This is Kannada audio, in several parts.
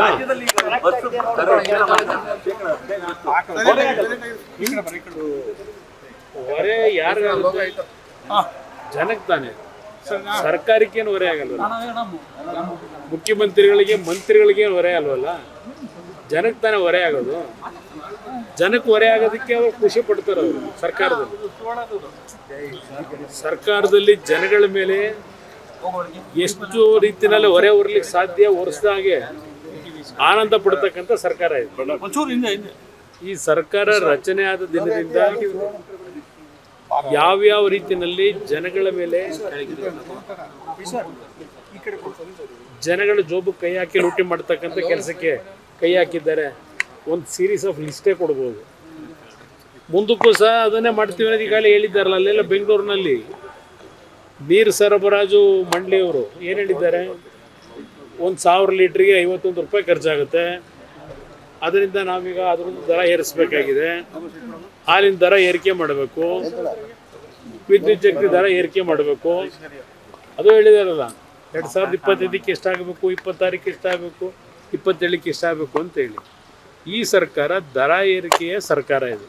ರಾಜ್ಯದಲ್ಲಿ ಹೊರೆ ಯಾರಿಗಾಗುತ್ತೆ ಜನಕ್ಕೆ ತಾನೆ. ಸರ್ಕಾರಕ್ಕೇನು ಹೊರೆ ಆಗಲ್ವಲ್ಲ? ಮುಖ್ಯಮಂತ್ರಿಗಳಿಗೆ ಮಂತ್ರಿಗಳಿಗೆ ಹೊರೆ ಅಲ್ವಲ್ಲ? ಜನಕ್ಕೆ ತಾನೇ ಹೊರೆ ಆಗೋದು. ಜನಕ್ಕೆ ಹೊರೆ ಆಗೋದಕ್ಕೆ ಅವ್ರು ಖುಷಿ ಪಡ್ತಾರೆ ಅವರು ಸರ್ಕಾರದಲ್ಲಿ. ಸರ್ಕಾರದಲ್ಲಿ ಜನಗಳ ಮೇಲೆ ಎಷ್ಟು ರೀತಿಯಲ್ಲಿ ಹೊರೆ ಹೊರಲಿಕ್ಕೆ ಸಾಧ್ಯ? ಹೊರಿಸಿದ ಹಾಗೆ. ಆನಂದ ಪಡ್ತಕ್ಕಂಥ ಸರ್ಕಾರ ಇದೆ. ಈ ಸರ್ಕಾರ ರಚನೆ ಆದ ದಿನದಿಂದ ಯಾವ್ಯಾವ ರೀತಿಯಲ್ಲಿ ಜನಗಳ ಮೇಲೆ ಜನಗಳ ಜೋಬು ಕೈ ಹಾಕಿ ಲೂಟಿ ಮಾಡ್ತಕ್ಕಂಥ ಕೆಲಸಕ್ಕೆ ಕೈ ಹಾಕಿದ್ದಾರೆ. ಒಂದು ಸೀರೀಸ್ ಆಫ್ ಲಿಸ್ಟೇ ಕೊಡ್ಬೋದು. ಮುಂದಕ್ಕೂ ಸಹ ಅದನ್ನೇ ಮಾಡ್ತೀವಿ ಅನ್ನೋದು ಈಗಾಗಲೇ ಹೇಳಿದ್ದಾರಲ್ಲ ಅಲ್ಲೆಲ್ಲ ಬೆಂಗಳೂರಿನಲ್ಲಿ. ನೀರು ಸರಬರಾಜು ಮಂಡಳಿಯವರು ಏನು ಹೇಳಿದ್ದಾರೆ? ಒಂದು ಸಾವಿರ ಲೀಟ್ರಿಗೆ ಐವತ್ತೊಂದು ರೂಪಾಯಿ ಖರ್ಚಾಗುತ್ತೆ. ಅದರಿಂದ ನಾವೀಗ ಅದರದ್ದು ದರ ಏರಿಸಬೇಕಾಗಿದೆ. ಹಾಲಿನ ದರ ಏರಿಕೆ ಮಾಡಬೇಕು. ವಿದ್ಯುತ್ ಶಕ್ತಿ ದರ ಏರಿಕೆ ಮಾಡಬೇಕು. ಅದು ಹೇಳಿದಾರಲ್ಲ ಎರಡು ಸಾವಿರದ ಇಪ್ಪತ್ತೈದಕ್ಕೆ ಎಷ್ಟಾಗಬೇಕು ಇಪ್ಪತ್ತಾರಕ್ಕೆ ಎಷ್ಟಾಗಬೇಕು ಇಪ್ಪತ್ತೇಳಕ್ಕೆ ಎಷ್ಟಾಗಬೇಕು ಅಂತ ಹೇಳಿ. ಈ ಸರ್ಕಾರ ದರ ಏರಿಕೆಯ ಸರ್ಕಾರ ಇದು.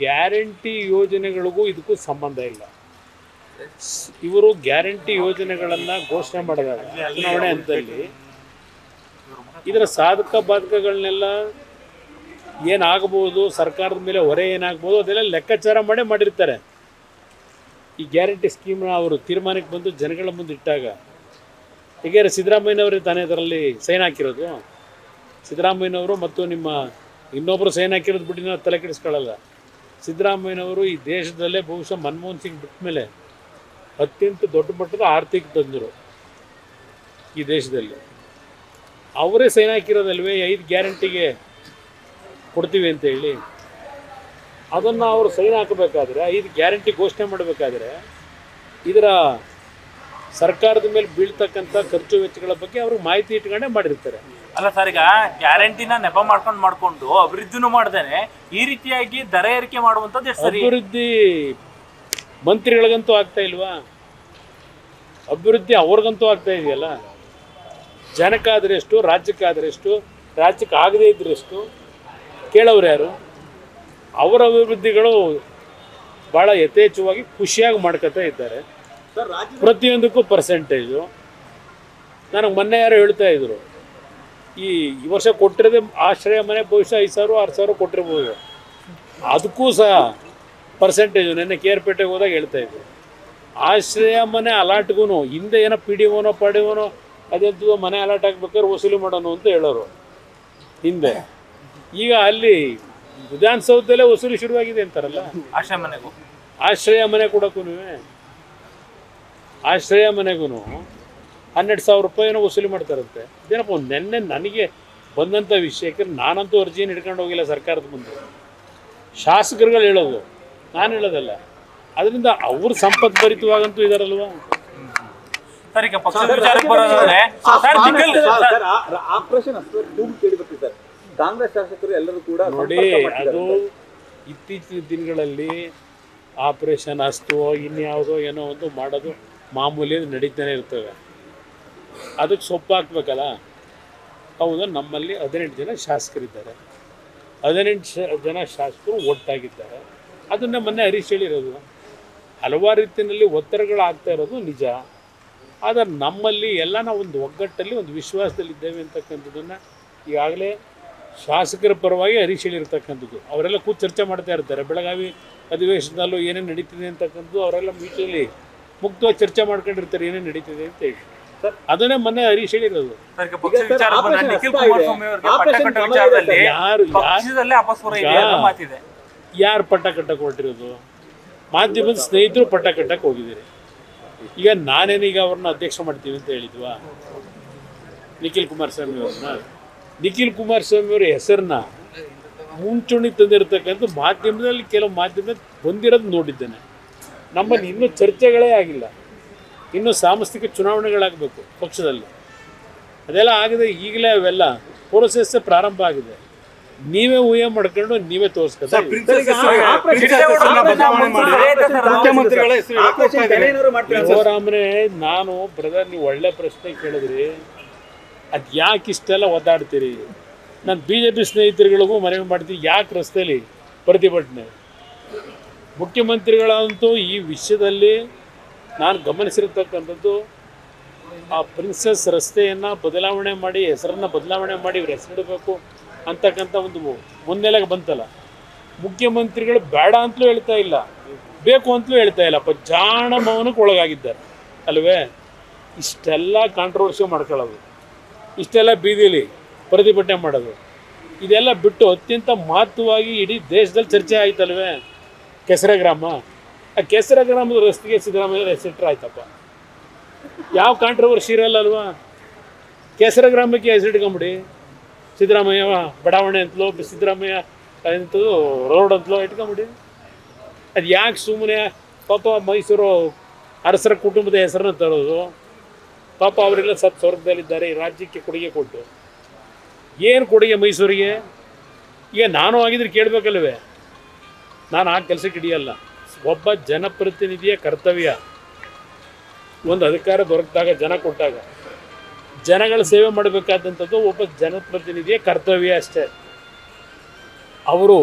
ಗ್ಯಾರಂಟಿ ಯೋಜನೆಗಳಿಗೂ ಇದಕ್ಕೂ ಸಂಬಂಧ ಇಲ್ಲ. ಇವರು ಗ್ಯಾರಂಟಿ ಯೋಜನೆಗಳನ್ನ ಘೋಷಣೆ ಮಾಡಿದಾಗ ಚುನಾವಣೆ ಹಂತದಲ್ಲಿ. ಇದರ ಸಾಧಕ ಬಾಧಕಗಳನ್ನೆಲ್ಲ ಏನಾಗಬಹುದು, ಸರ್ಕಾರದ ಮೇಲೆ ಹೊರೆ ಏನಾಗ್ಬೋದು ಅದೆಲ್ಲ ಲೆಕ್ಕಾಚಾರ ಮಾಡೇ ಮಾಡಿರ್ತಾರೆ. ಈ ಗ್ಯಾರಂಟಿ ಸ್ಕೀಮ್ನ ಅವರು ತೀರ್ಮಾನಕ್ಕೆ ಬಂದು ಜನಗಳ ಮುಂದೆ ಇಟ್ಟಾಗ ಈಗ ಸಿದ್ದರಾಮಯ್ಯನವರೇ ತಾನೇ ಇದರಲ್ಲಿ ಸೈನ್ ಹಾಕಿರೋದು. ಸಿದ್ದರಾಮಯ್ಯನವರು ಮತ್ತು ನಿಮ್ಮ ಇನ್ನೊಬ್ಬರು ಸೈನ್ ಹಾಕಿರೋದು ಬಿಟ್ಟು ನಾವು ತಲೆ ಕೆಡಿಸ್ಕೊಳ್ಳಲ್ಲ. ಸಿದ್ದರಾಮಯ್ಯನವರು ಈ ದೇಶದಲ್ಲೇ ಬಹುಶಃ ಮನಮೋಹನ್ ಸಿಂಗ್ ಬಿಟ್ಟ ಮೇಲೆ ಅತ್ಯಂತ ದೊಡ್ಡ ಮಟ್ಟದ ಆರ್ಥಿಕ ತಜ್ಞರು ಈ ದೇಶದಲ್ಲಿ. ಅವರೇ ಸೈನ್ ಹಾಕಿರೋದಲ್ವೇ? ಐದು ಗ್ಯಾರಂಟಿಗೆ ಕೊಡ್ತೀವಿ ಅಂತ ಹೇಳಿ. ಅದನ್ನು ಅವರು ಸೈನ್ ಹಾಕಬೇಕಾದ್ರೆ ಐದು ಗ್ಯಾರಂಟಿ ಘೋಷಣೆ ಮಾಡಬೇಕಾದ್ರೆ ಇದರ ಸರ್ಕಾರದ ಮೇಲೆ ಬೀಳ್ತಕ್ಕಂಥ ಖರ್ಚು ವೆಚ್ಚಗಳ ಬಗ್ಗೆ ಅವ್ರಿಗೆ ಮಾಹಿತಿ ಇಟ್ಕೊಂಡೇ ಮಾಡಿರ್ತಾರೆ. ಅಲ್ಲ ಸರ್ ಈಗ ಗ್ಯಾರಂಟಿನ ನೆಪ ಮಾಡ್ಕೊಂಡು ಮಾಡಿಕೊಂಡು ಅಭಿವೃದ್ಧಿನೂ ಮಾಡ್ದೇನೆ ಈ ರೀತಿಯಾಗಿ ದರ ಏರಿಕೆ ಮಾಡುವಂಥದ್ದು ಅಭಿವೃದ್ಧಿ ಮಂತ್ರಿಗಳಿಗಂತೂ ಆಗ್ತಾ ಇಲ್ವಾ? ಅಭಿವೃದ್ಧಿ ಅವ್ರಿಗಂತೂ ಆಗ್ತಾ ಇದೆಯಲ್ಲ? ಜನಕ್ಕಾದ್ರೆ ಎಷ್ಟು, ರಾಜ್ಯಕ್ಕಾದ್ರೆ ಎಷ್ಟು, ರಾಜ್ಯಕ್ಕೆ ಆಗದೇ ಇದ್ರೆ ಎಷ್ಟು? ಕೇಳೋರು ಯಾರು? ಅವರ ಅಭಿವೃದ್ಧಿಗಳು ಭಾಳ ಯಥೇಚ್ಛವಾಗಿ ಖುಷಿಯಾಗಿ ಮಾಡ್ಕೋತಾ ಇದ್ದಾರೆ. ಪ್ರತಿಯೊಂದಕ್ಕೂ ಪರ್ಸೆಂಟೇಜು ನನಗೆ ಮೊನ್ನೆ ಯಾರು ಹೇಳ್ತಾ ಇದ್ರು, ಈ ಈ ವರ್ಷ ಕೊಟ್ಟಿರೋದೇ ಆಶ್ರಯ ಮನೆ ಬಹುಶಃ ಐದು ಸಾವಿರ, ಆರು ಸಾವಿರ ಕೊಟ್ಟಿರ್ಬೋದು. ಅದಕ್ಕೂ ಸಹ ಪರ್ಸೆಂಟೇಜು ನೆನ್ನೆ ಕೇರ್ಪೇಟೆಗೆ ಹೋದಾಗ ಹೇಳ್ತಾ ಇದ್ದರು ಆಶ್ರಯ ಮನೆ ಅಲಾಟ್ಗೂ ಹಿಂದೆ ಏನೋ ಪಿ ಡಿ ಓನೋ ಪಡಿ ಓನೋ ಅದೆಂತದೋ ಮನೆ ಅಲಾಟ್ ಆಗ್ಬೇಕಾದ್ರೆ ವಸೂಲಿ ಮಾಡೋಣ ಅಂತ ಹೇಳೋರು. ಹಿಂದೆ. ಈಗ ಅಲ್ಲಿ ವಿಧಾನಸೌಧದಲ್ಲೇ ವಸೂಲಿ ಶುರುವಾಗಿದೆ ಅಂತಾರಲ್ಲ? ಆಶ್ರಯ ಮನೆಗೂ ಆಶ್ರಯ ಮನೆ ಕೊಡೋಕ್ಕೂ ಆಶ್ರಯ ಮನೆಗೂ ಹನ್ನೆರಡು ಸಾವಿರ ರೂಪಾಯಿನೋ ವಸೂಲಿ ಮಾಡ್ತಾರಂತೆ. ಇದೇನಪ್ಪ ನೆನ್ನೆ ನನಗೆ ಬಂದಂಥ ವಿಷಯಕ್ಕೆ ನಾನಂತೂ ಅರ್ಜಿಯನ್ನು ಹಿಡ್ಕೊಂಡು ಹೋಗಿಲ್ಲ ಸರ್ಕಾರದ ಮುಂದೆ. ಶಾಸಕರುಗಳು ಹೇಳೋದು ನಾನು ಹೇಳೋದಲ್ಲ. ಅದರಿಂದ ಅವ್ರ ಇದಾರಲ್ವಾ? ಸರ್ ಪಕ್ಷದ ವಿಚಾರಕ್ಕೆ ಬರೋದಾದ್ರೆ ಸರ್, ಕೇಳಿ ಸರ್ ಕಾಂಗ್ರೆಸ್ ಶಾಸಕರು ಎಲ್ಲರೂ ಕೂಡ ನೋಡಿ ಅದು ಇತ್ತೀಚಿನ ದಿನಗಳಲ್ಲಿ ಆಪರೇಷನ್ ಅಸ್ತೋ ಇನ್ಯಾವುದೋ ಏನೋ ಒಂದು ಮಾಡೋದು ಮಾಮೂಲಿ ನಡೀತಾನೆ ಇರ್ತವೆ ಅದಕ್ಕೆ ಸೊಪ್ಪು ಹಾಕ್ಬೇಕಲ್ಲ? ಹೌದು ನಮ್ಮಲ್ಲಿ ಹದಿನೆಂಟು ಜನ ಶಾಸಕರಿದ್ದಾರೆ. ಹದಿನೆಂಟು ಶ- ಜನ ಶಾಸಕರು ಒಟ್ಟಾಗಿದ್ದಾರೆ. ಅದನ್ನು ಮೊನ್ನೆ ಹರೀಶ್ ಹೇಳಿರೋದು. ಹಲವಾರು ರೀತಿಯಲ್ಲಿ ಒತ್ತಡಗಳಾಗ್ತಾ ಇರೋದು ನಿಜ. ಆದರೆ ನಮ್ಮಲ್ಲಿ ಎಲ್ಲ ನಾವು ಒಂದು ಒಗ್ಗಟ್ಟಲ್ಲಿ ಒಂದು ವಿಶ್ವಾಸದಲ್ಲಿದ್ದೇವೆ ಅಂತಕ್ಕಂಥದ್ದನ್ನು ಈಗಾಗಲೇ ಶಾಸಕರ ಪರವಾಗಿ ಹರೀಶ್ ಹೇಳಿರ್ತಕ್ಕಂಥದ್ದು. ಅವರೆಲ್ಲ ಕೂತು ಚರ್ಚೆ ಮಾಡ್ತಾ ಇರ್ತಾರೆ. ಬೆಳಗಾವಿ ಅಧಿವೇಶನದಲ್ಲೂ ಏನೇನು ನಡೀತಿದೆ ಅಂತಕ್ಕಂಥದ್ದು ಅವರೆಲ್ಲ ಮೀಟಲ್ಲಿ ಮುಕ್ತವಾಗಿ ಚರ್ಚೆ ಮಾಡ್ಕೊಂಡಿರ್ತಾರೆ ಏನೇನು ನಡೀತಿದೆ ಅಂತ ಹೇಳಿ. ಅದನ್ನೇ ಮೊನ್ನೆ ಹರೀಶ್ ಹೇಳಿರೋದು. ಯಾರು ಯಾರು ಪಟ್ಟ ಕಟ್ಟಕ್ಕೆ ಹೊರಟಿರೋದು? ಮಾಧ್ಯಮದ ಸ್ನೇಹಿತರು ಪಟ್ಟ ಕಟ್ಟಕ್ಕೆ ಹೋಗಿದ್ದೀರಿ. ಈಗ ನಾನೇನೀಗ ಅವ್ರನ್ನ ಅಧ್ಯಕ್ಷ ಮಾಡ್ತೀವಿ ಅಂತ ಹೇಳಿದ್ವಾ? ನಿಖಿಲ್ ಕುಮಾರಸ್ವಾಮಿ ಅವ್ರನ್ನ? ನಿಖಿಲ್ ಕುಮಾರಸ್ವಾಮಿ ಅವರ ಹೆಸರನ್ನ ಮುಂಚೂಣಿ ತಂದಿರತಕ್ಕಂಥ ಮಾಧ್ಯಮದಲ್ಲಿ ಕೆಲವು ಮಾಧ್ಯಮ ಬಂದಿರೋದು ನೋಡಿದ್ದೇನೆ. ನಮ್ಮಲ್ಲಿ ಇನ್ನೂ ಚರ್ಚೆಗಳೇ ಆಗಿಲ್ಲ. ಇನ್ನೂ ಸಾಂಸ್ಥಿಕ ಚುನಾವಣೆಗಳಾಗಬೇಕು ಪಕ್ಷದಲ್ಲಿ. ಅದೆಲ್ಲ ಆಗಿದೆ ಈಗಲೇ ಅವೆಲ್ಲ ಪ್ರೋಸೆಸ್ಸೇ ಪ್ರಾರಂಭ ಆಗಿದೆ. ನೀವೇ ಊಹೆ ಮಾಡ್ಕೊಂಡು ನೀವೇ ತೋರಿಸ್ಕೊತ ಮುಖ್ಯಮಂತ್ರಿಗಳ ಹೆಸರು ಆಪರೇಷನ್ ಏನಾದ್ರು ಮಾಡ್ತೀರಾ ನಾನು ಬ್ರದರ್ ನೀವು ಒಳ್ಳೆ ಪ್ರಶ್ನೆ ಕೇಳಿದ್ರಿ. ಅದ್ ಯಾಕೆ ಇಷ್ಟೆಲ್ಲ ಒದ್ದಾಡ್ತೀರಿ? ನಾನು ಬಿ ಜೆ ಪಿ ಸ್ನೇಹಿತರುಗಳಿಗೂ ಮನವಿ ಮಾಡ್ತೀನಿ ಯಾಕೆ ರಸ್ತೆಯಲ್ಲಿ ಪ್ರತಿಭಟನೆ? ಮುಖ್ಯಮಂತ್ರಿಗಳಂತೂ ಈ ವಿಷಯದಲ್ಲಿ ನಾನು ಗಮನಿಸಿರ್ತಕ್ಕಂಥದ್ದು ಆ ಪ್ರಿನ್ಸಸ್ ರಸ್ತೆಯನ್ನು ಬದಲಾವಣೆ ಮಾಡಿ ಹೆಸರನ್ನು ಬದಲಾವಣೆ ಮಾಡಿ ಇವ್ರ ಹೆಸರಿಡಬೇಕು. ಅಂತಕ್ಕಂಥ ಒಂದು ಮುನ್ನೆಲೆಗೆ ಬಂತಲ್ಲ. ಮುಖ್ಯಮಂತ್ರಿಗಳು ಬೇಡ ಅಂತಲೂ ಹೇಳ್ತಾ ಇಲ್ಲ, ಬೇಕು ಅಂತಲೂ ಹೇಳ್ತಾ ಇಲ್ಲ ಪ ಜಾಣ ಮೌನಕ್ಕೆ ಒಳಗಾಗಿದ್ದಾರೆ. ಅಲ್ವೇ? ಇಷ್ಟೆಲ್ಲ ಕಾಂಟ್ರವರ್ಸಿ ಮಾಡ್ಕೊಳ್ಳೋದು, ಇಷ್ಟೆಲ್ಲ ಬೀದಿಲಿ ಪ್ರತಿಭಟನೆ ಮಾಡೋದು, ಇದೆಲ್ಲ ಬಿಟ್ಟು ಅತ್ಯಂತ ಮಹತ್ವವಾಗಿ ಇಡೀ ದೇಶದಲ್ಲಿ ಚರ್ಚೆ ಆಯ್ತಲ್ವೇ? ಕೆಸರ ಗ್ರಾಮ. ಆ ಕೆಸರ ಗ್ರಾಮದ ರಸ್ತೆಗೆ ಸಿದ್ದರಾಮಯ್ಯ ಹೆಸರಿಟ್ರೆ ಆಯ್ತಪ್ಪ. ಯಾವ ಕಾಂಟ್ರವರ್ಸಿ ಇರಲ್ಲ ಅಲ್ವಾ? ಕೆಸರ ಗ್ರಾಮಕ್ಕೆ ಹೆಸರಿಟ್ಕೊಂಬಿಡಿ. ಸಿದ್ದರಾಮಯ್ಯ ಬಡಾವಣೆ ಅಂತಲೋ, ಸಿದ್ದರಾಮಯ್ಯ ಅಂತೂ ರೋಡ್ ಅಂತಲೋ ಇಟ್ಕೊಂಬಿಡಿ ಅದು ಯಾಕೆ ಸುಮ್ಮನೆ ಪಾಪ ಮೈಸೂರು ಅರಸರ ಕುಟುಂಬದ ಹೆಸರನ್ನ ತರೋದು? ಪಾಪ ಅವರೆಲ್ಲ ಸತ್ ಸ್ವರ್ಗದಲ್ಲಿದ್ದಾರೆ, ಈ ರಾಜ್ಯಕ್ಕೆ ಕೊಡುಗೆ ಕೊಟ್ಟು. ಏನು ಕೊಡುಗೆ ಮೈಸೂರಿಗೆ? ಈಗ ನಾನು ಆಗಿದ್ರೆ ಕೇಳಬೇಕಲ್ವೇ? ನಾನು ಆ ಕೆಲಸಕ್ಕೆ ಹಿಡಿಯಲ್ಲ. ಒಬ್ಬ ಜನಪ್ರತಿನಿಧಿಯ ಕರ್ತವ್ಯ. ಒಂದು ಅಧಿಕಾರ ದೊರಕಿದಾಗ, ಜನ ಕೊಟ್ಟಾಗ. ಜನಗಳ ಸೇವೆ ಮಾಡಬೇಕಾದಂಥದ್ದು ಒಬ್ಬ ಜನಪ್ರತಿನಿಧಿಯ ಕರ್ತವ್ಯ ಅಷ್ಟೇ. ಅವರು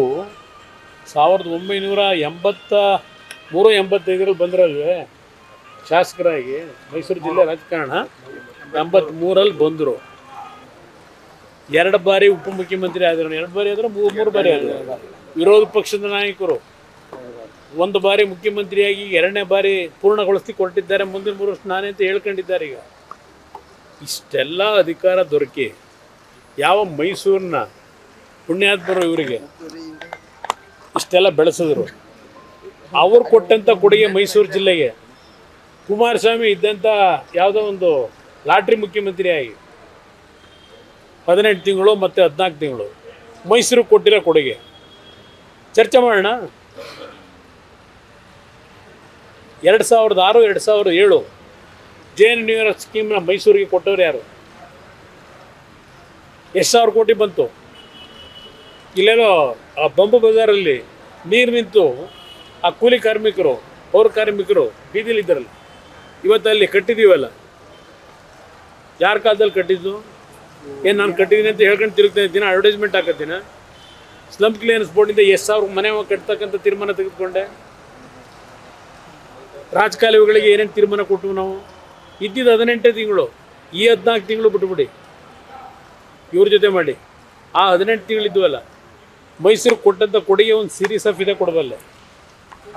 ಸಾವಿರದ ಒಂಬೈನೂರ ಎಂಬತ್ತ ಮೂರು ಎಂಬತ್ತೈದರಲ್ಲಿ ಬಂದ್ರಲ್ವೇ? ಶಾಸಕರಾಗಿ ಮೈಸೂರು ಜಿಲ್ಲೆ ರಾಜಕಾರಣ ಎಂಬತ್ತ್ಮೂರಲ್ಲಿ ಬಂದರು. ಎರಡು ಬಾರಿ ಉಪಮುಖ್ಯಮಂತ್ರಿ ಆದರು. ಎರಡು ಬಾರಿ ಆದರೂ ಮೂರು ಮೂರು ಬಾರಿ ಆದರು. ವಿರೋಧ ಪಕ್ಷದ ನಾಯಕರು. ಒಂದು ಬಾರಿ ಮುಖ್ಯಮಂತ್ರಿಯಾಗಿ ಎರಡನೇ ಬಾರಿ ಪೂರ್ಣಗೊಳಿಸಿ ಕೊಟ್ಟಿದ್ದಾರೆ. ಮುಂದಿನ ಮೂರು ವರ್ಷ ನಾನೇ ಅಂತ ಹೇಳ್ಕೊಂಡಿದ್ದಾರೆ ಈಗ. ಇಷ್ಟೆಲ್ಲ ಅಧಿಕಾರ ದೊರಕಿ ಯಾವ ಮೈಸೂರಿನ ಪುಣ್ಯಾತ್ಮರು ಇವರಿಗೆ ಇಷ್ಟೆಲ್ಲ ಬೆಳೆಸಿದ್ರು. ಅವ್ರು ಕೊಟ್ಟಂಥ ಕೊಡುಗೆ ಮೈಸೂರು ಜಿಲ್ಲೆಗೆ. ಕುಮಾರಸ್ವಾಮಿ ಇದ್ದಂಥ ಯಾವುದೋ ಒಂದು ಲಾಟ್ರಿ ಮುಖ್ಯಮಂತ್ರಿ ಆಗಿ ಹದಿನೆಂಟು ತಿಂಗಳು ಮತ್ತು ಹದಿನಾಲ್ಕು ತಿಂಗಳು ಮೈಸೂರಿಗೆ ಕೊಟ್ಟಿರೋ ಕೊಡುಗೆ. ಚರ್ಚೆ ಮಾಡೋಣ. ಎರಡು ಸಾವಿರದ ಆರು, ಎರಡು ಸಾವಿರದ ಏಳು ಜೆ ಎನ್ ಯು ಸ್ಕೀಮ್ನ ಮೈಸೂರಿಗೆ ಕೊಟ್ಟವ್ರು ಯಾರು? ಎಷ್ಟು ಸಾವಿರ ಕೋಟಿ ಬಂತು? ಇಲ್ಲೇನೋ ಆ ಬಂಬು ಬಜಾರಲ್ಲಿ ನೀರು ನಿಂತು ಆ ಕೂಲಿ ಕಾರ್ಮಿಕರು, ಪೌರ ಕಾರ್ಮಿಕರು ಬೀದಿಲಿದ್ದಾರಲ್ಲ ಇವತ್ತು ಅಲ್ಲಿ ಕಟ್ಟಿದ್ದೀವಲ್ಲ ಯಾರ ಕಾಲದಲ್ಲಿ ಕಟ್ಟಿದ್ದು? ಏನು ನಾನು ಕಟ್ಟಿದ್ದೀನಿ ಅಂತ ಹೇಳ್ಕೊಂಡು ತಿರುಗ್ತಾ ಇದ್ದೀನಿ ಅಡ್ವರ್ಟೈಸ್ಮೆಂಟ್ ಹಾಕತ್ತೀನ. ಸ್ಲಮ್ ಕ್ಲಿಯರೆನ್ಸ್ ಬೋರ್ಡಿಂದ ಎಷ್ಟು ಸಾವಿರ ಮನೆ ಕಟ್ತಕ್ಕಂಥ ತೀರ್ಮಾನ ತೆಗೆದುಕೊಂಡೆ? ರಾಜಕಾಲುವೆಗಳಿಗೆ ಏನೇನು ತೀರ್ಮಾನ ಕೊಟ್ಟು ನಾವು? ಇದ್ದಿದ್ದು ಹದಿನೆಂಟೇ ತಿಂಗಳು ಈ ಹದಿನಾಲ್ಕು ತಿಂಗಳು ಬಿಟ್ಬಿಡಿ. ಇವ್ರ ಜೊತೆ ಮಾಡಿ. ಆ ಹದಿನೆಂಟು ತಿಂಗಳಿದ್ವಲ್ಲ ಮೈಸೂರು ಕೊಟ್ಟಂಥ ಕೊಡುಗೆ ಒಂದು ಸೀರೀಸ್ ಆಫ್ ಇದೆ ಕೊಡಬಲ್ಲೆ.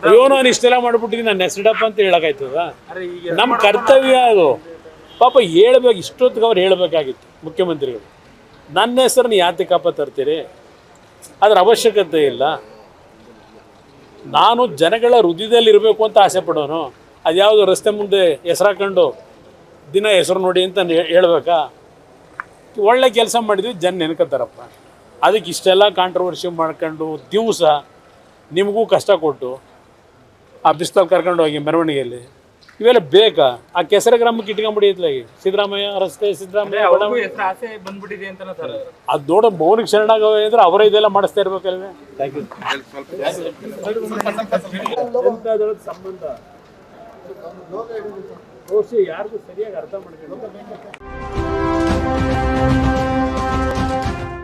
ಅಯ್ಯೋ ನಾನು ಇಷ್ಟೆಲ್ಲ ಮಾಡ್ಬಿಟ್ಟಿದ್ದೀನಿ ನಾನು ಹೆಸರಿಡಪ್ಪ ಅಂತ ಹೇಳೋಕ್ಕಾಯ್ತದ? ನಮ್ಮ ಕರ್ತವ್ಯ ಅದು. ಪಾಪ ಹೇಳ್ಬೇಕು ಇಷ್ಟೊತ್ತಿಗೆ ಅವ್ರು ಹೇಳಬೇಕಾಗಿತ್ತು ಮುಖ್ಯಮಂತ್ರಿಗಳು. ನನ್ನ ಹೆಸರನ್ನ ಯಾತಕಪ್ಪ ತರ್ತೀರಿ ಅದರ ಅವಶ್ಯಕತೆ ಇಲ್ಲ. ನಾನು ಜನಗಳ ಹೃದಯದಲ್ಲಿ ಇರಬೇಕು ಅಂತ ಆಸೆ ಪಡೋನು. ಅದ್ಯಾವುದು ರಸ್ತೆ ಮುಂದೆ ಹೆಸರಾಕೊಂಡು ದಿನ ಹೆಸರು ನೋಡಿ ಅಂತ ನಾನು ಹೇಳ್ಬೇಕಾ ಒಳ್ಳೆ ಕೆಲಸ ಮಾಡಿದ್ವಿ ಜನ ನೆನ್ಕೋತಾರಪ್ಪ ಅದಕ್ಕೆ ಇಷ್ಟೆಲ್ಲ ಕಾಂಟ್ರವರ್ಸಿ ಮಾಡ್ಕೊಂಡು ದಿವಸ ನಿಮಗೂ ಕಷ್ಟ ಕೊಟ್ಟು ಆ ಬಿಸ್ತಲ್ ಕರ್ಕೊಂಡು ಹೋಗಿ ಮೆರವಣಿಗೆಯಲ್ಲಿ ಇವೆಲ್ಲ ಬೇಕಾ ಆ ಕೆಸರ ಗ್ರಾಮಕ್ಕೆ ಇಟ್ಕೊಂಡ್ಬಿಡಿ ಇತ್ಲಾಗಿ ಸಿದ್ದರಾಮಯ್ಯ ರಸ್ತೆ ಸಿದ್ದರಾಮಯ್ಯ ಅದು ನೋಡ ಮೌನಿಗೆ ಶರಣಾಗವೆ ಅಂದ್ರೆ ಅವರೇ ಇದೆಲ್ಲ ಮಾಡಿಸ್ತಾ ಇರ್ಬೇಕಲ್ವೇ ಥ್ಯಾಂಕ್ ಯು ಸಂಬಂಧ ಬಹುಶಃ ಯಾರಿಗೂ ಸರಿಯಾಗಿ ಅರ್ಥ ಮಾಡ್ಕೊಂಡು